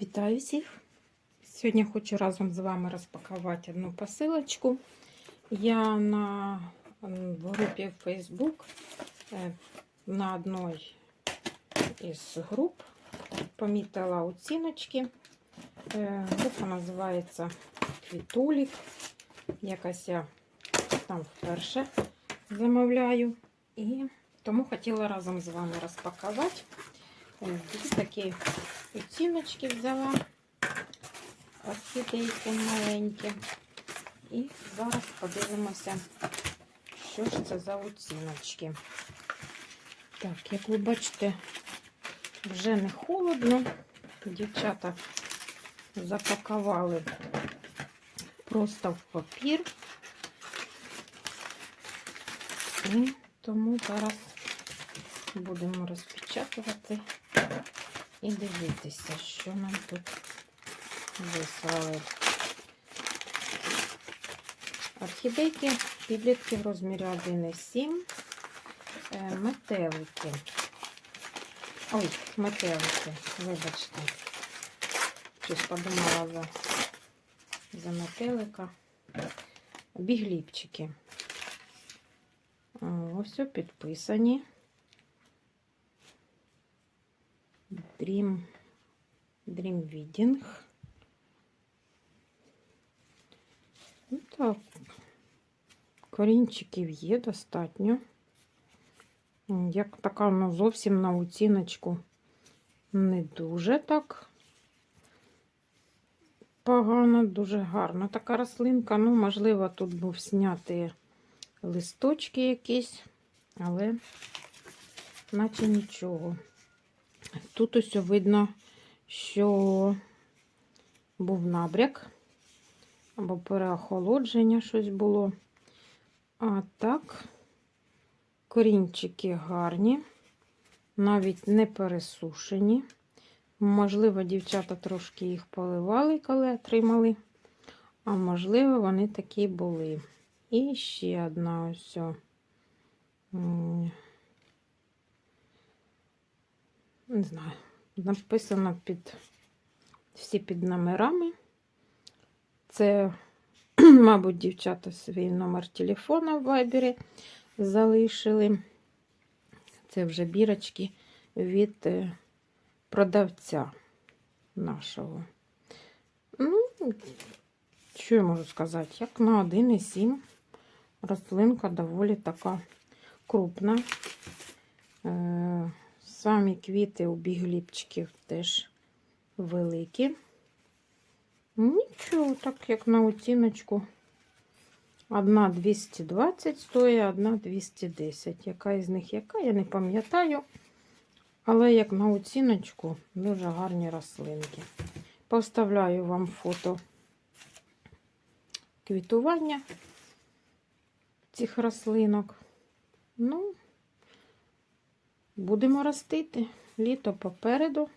Вітаю всіх! Сьогодні хочу разом з вами розпакувати одну посилочку. Я на групі Facebook е, на одній із груп помітила оціночки. Е, Група називається Квітулік. Якась я там вперше замовляю. І тому хотіла разом з вами розпакувати. Ось такі оціночки взяла. Орхідейки маленькі. І зараз подивимося, що ж це за оціночки. Так, як ви бачите, вже не холодно. Дівчата запакували просто в папір. І тому зараз будемо розпечатувати і дивитися, що нам тут вислали. Орхідейки, підлітки в розмірі 1,7, е, метелики. Ой, метелики, вибачте. Щось подумала за, за метелика. Бігліпчики. Е, Ось о, підписані. Dream, Dream Reading. Ну так, корінчиків є достатньо. Як така, ну, зовсім на оціночку не дуже так погано, дуже гарна така рослинка. Ну, можливо, тут був зняти листочки якісь, але наче нічого. Тут ось видно, що був набряк або переохолодження щось було. А так, корінчики гарні, навіть не пересушені. Можливо, дівчата трошки їх поливали, коли отримали. А можливо, вони такі були. І ще одна ось. Не знаю, написано під всі під номерами. Це, мабуть, дівчата свій номер телефона в вайбері залишили. Це вже бірочки від е, продавця нашого. Ну, що я можу сказати? Як на 1,7 рослинка доволі така крупна. Самі квіти у бігліпчиків теж великі. Нічого, так як на оціночку. Одна 220 стоїть, одна 210. Яка із них яка, я не пам'ятаю. Але як на оціночку, дуже гарні рослинки. Поставляю вам фото квітування цих рослинок. Ну, будемо ростити. Літо попереду.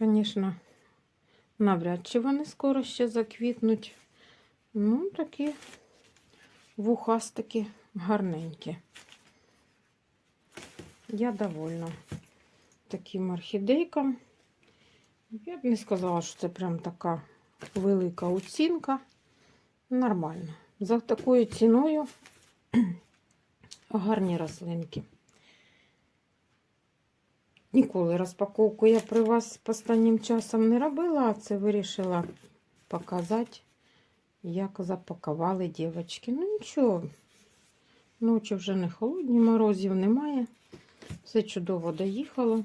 Звісно, навряд чи вони скоро ще заквітнуть. Ну, такі вухастики гарненькі. Я довольна таким орхідейкам. Я б не сказала, що це прям така велика оцінка. Нормально. За такою ціною гарні рослинки. Ніколи розпаковку я при вас останнім часом не робила, а це вирішила показати, як запакували дівчатки. Ну нічого, ночі вже не холодні, морозів немає. Все чудово доїхало.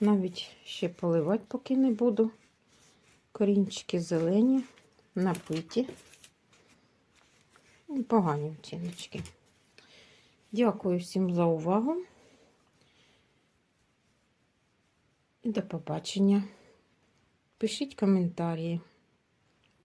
Навіть ще поливати поки не буду. Корінчики зелені, напиті. Погані оціночки. Дякую всім за увагу. І до побачення. Пишіть коментарі.